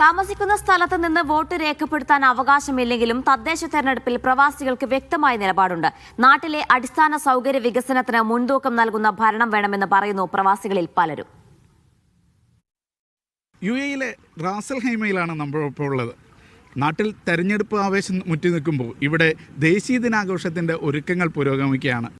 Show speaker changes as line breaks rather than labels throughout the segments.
താമസിക്കുന്ന സ്ഥലത്ത് നിന്ന് വോട്ട് രേഖപ്പെടുത്താൻ അവകാശമില്ലെങ്കിലും തദ്ദേശ തെരഞ്ഞെടുപ്പിൽ പ്രവാസികൾക്ക് വ്യക്തമായ നിലപാടുണ്ട്. നാട്ടിലെ അടിസ്ഥാന സൗകര്യ വികസനത്തിന് മുൻതൂക്കം നൽകുന്ന ഭരണം വേണമെന്ന് പറയുന്നു പ്രവാസികളിൽ പലരും.
യു എയിലെ റാസൽ ഹൈമയിലാണ് നമ്മളിപ്പോൾ ഉള്ളത്. നാട്ടിൽ തെരഞ്ഞെടുപ്പ് ആവേശം മുറ്റി നിൽക്കുമ്പോൾ ഇവിടെ ദേശീയ ദിനാഘോഷത്തിന്റെ ഒരുക്കങ്ങൾ പുരോഗമിക്കുകയാണ്.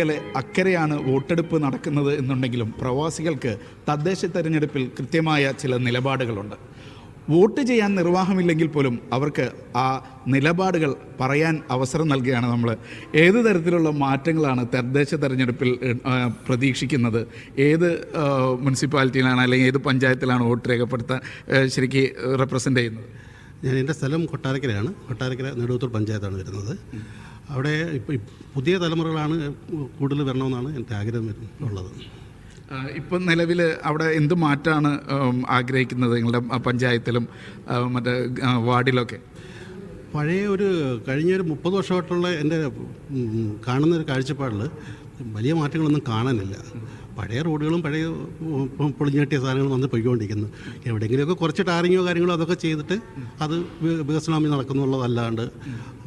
കിലോമീറ്ററുകൾക്കകലെ അക്കരെയാണ് വോട്ടെടുപ്പ് നടക്കുന്നത് എന്നുണ്ടെങ്കിലും പ്രവാസികൾക്ക് തദ്ദേശ തെരഞ്ഞെടുപ്പിൽ കൃത്യമായ ചില നിലപാടുകളുണ്ട്. വോട്ട് ചെയ്യാൻ നിർവാഹമില്ലെങ്കിൽ പോലും അവർക്ക് ആ നിലപാടുകൾ പറയാൻ അവസരം നൽകുകയാണ് നമ്മൾ ഏത് തരത്തിലുള്ള മാറ്റങ്ങളാണ് തദ്ദേശ തെരഞ്ഞെടുപ്പിൽ പ്രതീക്ഷിക്കുന്നത്? ഏത് മുനിസിപ്പാലിറ്റിയിലാണ് അല്ലെങ്കിൽ ഏത് പഞ്ചായത്തിലാണ് വോട്ട് രേഖപ്പെടുത്താൻ ശരിക്ക് റെപ്രസെന്റ് ചെയ്യുന്നത്?
ഞാൻ എന്റെ സ്ഥലം കൊട്ടാരക്കരയാണ്. കൊട്ടാരക്കര നെടുവത്തൂർ പഞ്ചായത്താണ് വരുന്നത്. അവിടെ ഇപ്പോൾ പുതിയ തലമുറകളാണ് കൂടുതൽ വരണമെന്നാണ് എന്റെ ആഗ്രഹം ഉള്ളത്.
ഇപ്പം നിലവിൽ അവിടെ എന്ത് മാറ്റമാണ് ആഗ്രഹിക്കുന്നത് നിങ്ങളുടെ പഞ്ചായത്തിലും മറ്റേ വാർഡിലൊക്കെ?
പഴയ ഒരു കഴിഞ്ഞ ഒരു മുപ്പത് വർഷമായിട്ടുള്ള എന്റെ കാണുന്ന ഒരു കാഴ്ചപ്പാടിൽ വലിയ മാറ്റങ്ങളൊന്നും കാണാനില്ല. പഴയ റോഡുകളും പഴയ പൊളിഞ്ഞട്ടിയ സാധനങ്ങളും വന്ന് പോയിക്കൊണ്ടിരിക്കുന്നത് എവിടെയെങ്കിലുമൊക്കെ കുറച്ച് ടാറിങ്ങോ കാര്യങ്ങളോ അതൊക്കെ ചെയ്തിട്ട് അത് വികസനമായി വികസനം നടക്കുന്നുള്ളതല്ലാണ്ട്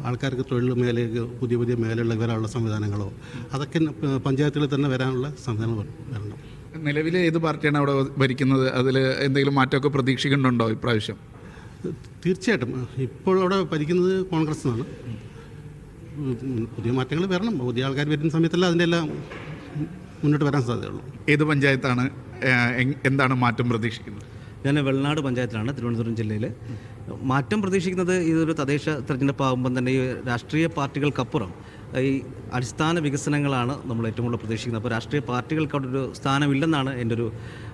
ആൾക്കാർക്ക് തൊഴിൽ മേലേക്ക് പുതിയ പുതിയ മേലുള്ള വരാനുള്ള സംവിധാനങ്ങളോ അതൊക്കെ പഞ്ചായത്തുകളിൽ തന്നെ വരാനുള്ള സംവിധാനം വരണം
നിലവിൽ ഏത് പാർട്ടിയാണ് അവിടെ ഭരിക്കുന്നത്? അതിൽ എന്തെങ്കിലും മാറ്റമൊക്കെ പ്രതീക്ഷിക്കുന്നുണ്ടോ ഇപ്രാവശ്യം?
തീർച്ചയായിട്ടും. ഇപ്പോൾ അവിടെ ഭരിക്കുന്നത് കോൺഗ്രസ് എന്നാണ് പുതിയ മാറ്റങ്ങൾ വരണം. പുതിയ ആൾക്കാർ വരുന്ന സമയത്തല്ല അതിന്റെ എല്ലാം മുന്നോട്ട് വരാൻ സാധ്യതയുള്ളൂ.
ഏത് പഞ്ചായത്താണ് എന്താണ് മാറ്റം പ്രതീക്ഷിക്കുന്നത്?
ഞാൻ വെള്ളനാട് പഞ്ചായത്തിലാണ് തിരുവനന്തപുരം ജില്ലയിൽ മാറ്റം പ്രതീക്ഷിക്കുന്നത് ഇതൊരു തദ്ദേശ തെരഞ്ഞെടുപ്പ് ആകുമ്പം തന്നെ ഈ രാഷ്ട്രീയ പാർട്ടികൾക്കപ്പുറം ഈ അടിസ്ഥാന വികസനങ്ങളാണ് നമ്മൾ ഏറ്റവും കൂടുതൽ പ്രതീക്ഷിക്കുന്നത്. അപ്പോൾ രാഷ്ട്രീയ പാർട്ടികൾക്ക് അവിടെ ഒരു സ്ഥാനമില്ലെന്നാണ് എന്റെ ഒരു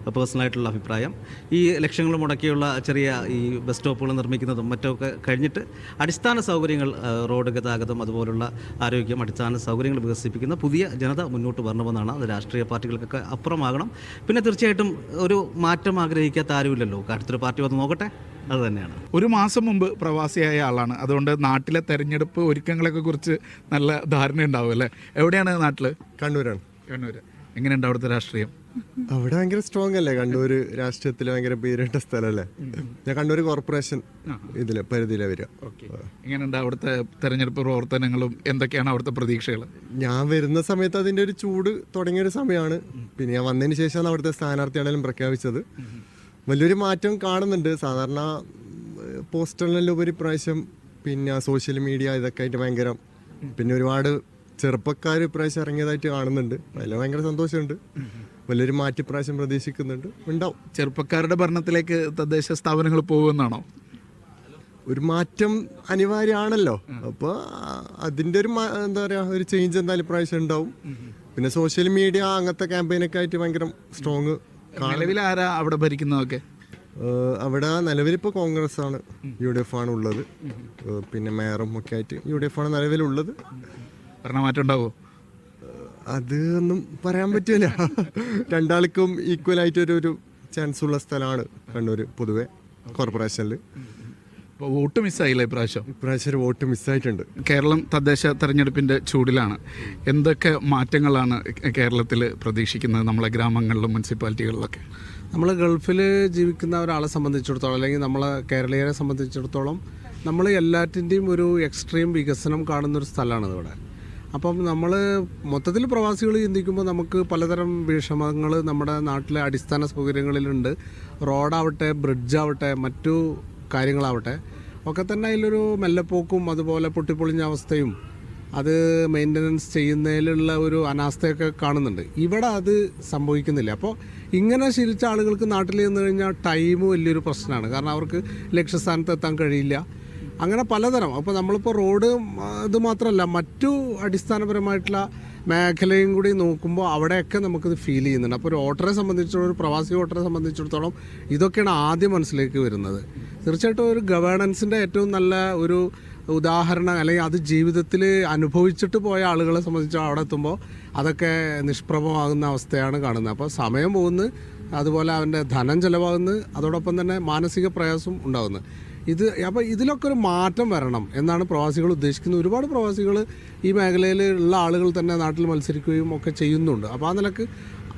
പേഴ്സണലായിട്ടുള്ള അഭിപ്രായം. ഈ ലക്ഷ്യങ്ങൾ മുടക്കിയുള്ള ചെറിയ ഈ ബസ് സ്റ്റോപ്പുകൾ നിർമ്മിക്കുന്നതും മറ്റൊക്കെ കഴിഞ്ഞിട്ട് അടിസ്ഥാന സൗകര്യങ്ങൾ റോഡ് ഗതാഗതം അതുപോലുള്ള ആരോഗ്യം അടിസ്ഥാന സൗകര്യങ്ങൾ വികസിപ്പിക്കുന്ന പുതിയ ജനത മുന്നോട്ട് വരണമെന്നാണ് അത് രാഷ്ട്രീയ പാർട്ടികൾക്കൊക്കെ അപ്പുറമാകണം. പിന്നെ തീർച്ചയായിട്ടും ഒരു മാറ്റം ആഗ്രഹിക്കാത്ത ആരുമില്ലല്ലോ. അടുത്തൊരു പാർട്ടി വന്ന് നോക്കട്ടെ. അത് തന്നെയാണ്.
ഒരു മാസം മുമ്പ് പ്രവാസിയായ ആളാണ്. അതുകൊണ്ട് നാട്ടിലെ തെരഞ്ഞെടുപ്പ് ഒരുക്കങ്ങളൊക്കെ കുറിച്ച് നല്ല ധാരണ ഉണ്ടാവും അല്ലേ? എവിടെയാണ് നാട്ടിൽ
കണ്ണൂരാണ്.
കണ്ണൂർ എങ്ങനെയുണ്ട് അവിടുത്തെ രാഷ്ട്രീയം?
അവിടെ ഭയങ്കര സ്ട്രോങ് അല്ലേ? കണ്ണൂർ രാഷ്ട്രീയത്തിൽ ഭയങ്കര പേരിട്ട സ്ഥലമല്ലേ? ഞാൻ കണ്ണൂർ കോർപ്പറേഷൻ ഇതിൽ പരിധിയിലെ വരിക.
എങ്ങനെയുണ്ട് അവിടുത്തെ തെരഞ്ഞെടുപ്പ് പ്രവർത്തനങ്ങളും എന്തൊക്കെയാണ് അവിടുത്തെ പ്രതീക്ഷകൾ
ഞാൻ വരുന്ന സമയത്ത് അതിന്റെ ഒരു ചൂട് തുടങ്ങിയ ഒരു സമയമാണ്. പിന്നെ ഞാൻ വന്നതിന് ശേഷമാണ് അവിടുത്തെ സ്ഥാനാർത്ഥിയാണെങ്കിലും പ്രഖ്യാപിച്ചത്. വലിയൊരു മാറ്റം കാണുന്നുണ്ട്. സാധാരണ പോസ്റ്ററിനെല്ലാം ഉപരി പ്രാവശ്യം പിന്നെ സോഷ്യൽ മീഡിയ ഇതൊക്കെ ആയിട്ട് ഭയങ്കര. പിന്നെ ഒരുപാട് ചെറുപ്പക്കാർ ഇപ്രാവശ്യം ഇറങ്ങിയതായിട്ട് കാണുന്നുണ്ട്. അതിൽ ഭയങ്കര സന്തോഷമുണ്ട്. വലിയൊരു മാറ്റി പ്രാവശ്യം പ്രതീക്ഷിക്കുന്നുണ്ട്. ഉണ്ടാവും.
ചെറുപ്പക്കാരുടെ ഭരണത്തിലേക്ക് തദ്ദേശ സ്ഥാപനങ്ങൾ പോകുമെന്നാണോ?
ഒരു മാറ്റം അനിവാര്യമാണല്ലോ. അപ്പോൾ അതിന്റെ ഒരു എന്താ പറയുക ഒരു ചേഞ്ച് എന്തായാലും ഇപ്രാവശ്യം ഉണ്ടാവും. പിന്നെ സോഷ്യൽ മീഡിയ അങ്ങനത്തെ ക്യാമ്പയിനൊക്കെ ആയിട്ട് ഭയങ്കര സ്ട്രോങ്
നിലവിൽ ആരാ അവിടെ ഭരിക്കുന്നതൊക്കെ?
അവിടെ നിലവിലിപ്പോൾ കോൺഗ്രസ് ആണ് യു ഡി എഫ് ആണ് ഉള്ളത് പിന്നെ മേയറും ഒക്കെ ആയിട്ട് യു ഡി എഫ് ആണ് നിലവിലുള്ളത്.
ഭരണമാറ്റം ഉണ്ടാവുമോ
അത് ഒന്നും പറയാൻ പറ്റില്ല രണ്ടാൾക്കും ഈക്വൽ ആയിട്ട് ഒരു ഒരു ചാൻസ് ഉള്ള സ്ഥലമാണ് കണ്ണൂർ പൊതുവെ കോർപ്പറേഷനിൽ
വോട്ട് മിസ്സായില്ല ഇപ്രാവശ്യം?
ഇപ്രാവശ്യം ഒരു വോട്ട് മിസ്സായിട്ടുണ്ട്
കേരളം തദ്ദേശ തെരഞ്ഞെടുപ്പിന്റെ ചൂടിലാണ്. എന്തൊക്കെ മാറ്റങ്ങളാണ് കേരളത്തിൽ പ്രതീക്ഷിക്കുന്നത് നമ്മളെ ഗ്രാമങ്ങളിലും മുനിസിപ്പാലിറ്റികളിലൊക്കെ?
നമ്മൾ ഗൾഫിൽ ജീവിക്കുന്ന ഒരാളെ സംബന്ധിച്ചിടത്തോളം അല്ലെങ്കിൽ നമ്മളെ കേരളീയരെ സംബന്ധിച്ചിടത്തോളം നമ്മൾ എല്ലാറ്റിന്റെയും ഒരു എക്സ്ട്രീം വികസനം കാണുന്ന ഒരു സ്ഥലമാണ് ഇവിടെ അപ്പം നമ്മൾ മൊത്തത്തിൽ പ്രവാസികൾ ചിന്തിക്കുമ്പോൾ നമുക്ക് പലതരം വിഷമങ്ങൾ നമ്മുടെ നാട്ടിലെ അടിസ്ഥാന സൗകര്യങ്ങളിലുണ്ട്. റോഡാവട്ടെ ബ്രിഡ്ജാവട്ടെ മറ്റു കാര്യങ്ങളാവട്ടെ ഒക്കെ തന്നെ അതിലൊരു മെല്ലപ്പോക്കും അതുപോലെ പൊട്ടിപ്പൊളിഞ്ഞ അവസ്ഥയും അത് മെയിന്റനൻസ് ചെയ്യുന്നതിലുള്ള ഒരു അനാസ്ഥയൊക്കെ കാണുന്നുണ്ട്. ഇവിടെ അത് സംഭവിക്കുന്നില്ല. അപ്പോൾ ഇങ്ങനെ ശീലിച്ച ആളുകൾക്ക് നാട്ടിൽ ചെന്ന് കഴിഞ്ഞാൽ ടൈം വലിയൊരു പ്രശ്നമാണ്. കാരണം അവർക്ക് ലക്ഷ്യസ്ഥാനത്ത് എത്താൻ കഴിയില്ല. അങ്ങനെ പലതരം. അപ്പോൾ നമ്മളിപ്പോൾ റോഡ് ഇത് മാത്രമല്ല മറ്റു അടിസ്ഥാനപരമായിട്ടുള്ള മേഖലയും കൂടി നോക്കുമ്പോൾ അവിടെയൊക്കെ നമുക്കിത് ഫീൽ ചെയ്യുന്നുണ്ട്. അപ്പോൾ ഒരു ഓട്ടറെ സംബന്ധിച്ചിടത്തോളം ഒരു പ്രവാസി ഓട്ടറെ സംബന്ധിച്ചിടത്തോളം ഇതൊക്കെയാണ് ആദ്യം മനസ്സിലേക്ക് വരുന്നത്. തീർച്ചയായിട്ടും ഒരു ഗവേണൻസിന്റെ ഏറ്റവും നല്ല ഒരു ഉദാഹരണം അല്ലെങ്കിൽ അത് ജീവിതത്തിൽ അനുഭവിച്ചിട്ട് പോയ ആളുകളെ സംബന്ധിച്ച് അവിടെ എത്തുമ്പോൾ അതൊക്കെ നിഷ്പ്രഭമാകുന്ന അവസ്ഥയാണ് കാണുന്നത്. അപ്പോൾ സമയം പോകുന്നു അതുപോലെ അവന്റെ ധനം ചിലവാകുന്നു അതോടൊപ്പം തന്നെ മാനസിക പ്രയാസം ഉണ്ടാകുന്നു. ഇത് അപ്പോൾ ഇതിലൊക്കെ ഒരു മാറ്റം വരണം എന്നാണ് പ്രവാസികൾ ഉദ്ദേശിക്കുന്നത്. ഒരുപാട് പ്രവാസികൾ ഈ മേഖലയിൽ ഉള്ള ആളുകൾ തന്നെ നാട്ടിൽ മത്സരിക്കുകയും ഒക്കെ ചെയ്യുന്നുണ്ട്. അപ്പോൾ ആ നിലയ്ക്ക്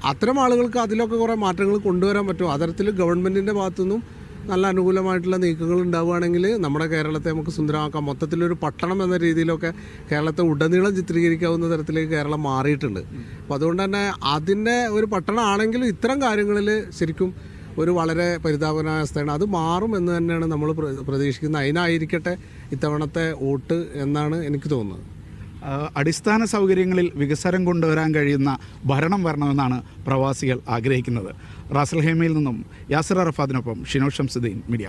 അത്തരം ആളുകൾക്ക് അതിലൊക്കെ കുറേ മാറ്റങ്ങൾ കൊണ്ടുവരാൻ പറ്റും. അത്തരത്തിൽ ഗവൺമെന്റിന്റെ ഭാഗത്തുനിന്നും നല്ല അനുകൂലമായിട്ടുള്ള നീക്കങ്ങൾ ഉണ്ടാവുകയാണെങ്കിൽ നമ്മുടെ കേരളത്തെ നമുക്ക് സുന്ദരമാക്കാം. മൊത്തത്തിലൊരു പട്ടണം എന്ന രീതിയിലൊക്കെ കേരളത്തെ ഉടനീളം ചിത്രീകരിക്കാവുന്ന തരത്തിലേക്ക് കേരളം മാറിയിട്ടുണ്ട്. അപ്പോൾ അതുകൊണ്ട് തന്നെ അതിന്റെ ഒരു പട്ടണമാണെങ്കിലും ഇത്തരം കാര്യങ്ങളിൽ ശരിക്കും ഒരു വളരെ പരിതാപകരമായ അവസ്ഥയാണ്. അത് മാറും എന്ന് തന്നെയാണ് നമ്മൾ പ്ര- പ്രതീക്ഷിക്കുന്നത്. അതിനായിരിക്കട്ടെ ഇത്തവണത്തെ വോട്ട് എന്നാണ് എനിക്ക് തോന്നുന്നത്.
അടിസ്ഥാന സൗകര്യങ്ങളിൽ വികസനം കൊണ്ടുവരാൻ കഴിയുന്ന ഭരണം വരണമെന്നാണ് പ്രവാസികൾ ആഗ്രഹിക്കുന്നത്. റാസൽഹേമയിൽ നിന്നും യാസിർ അറഫാദിനൊപ്പം ഷിനോ ഷംസുദ്ദീൻ മീഡിയ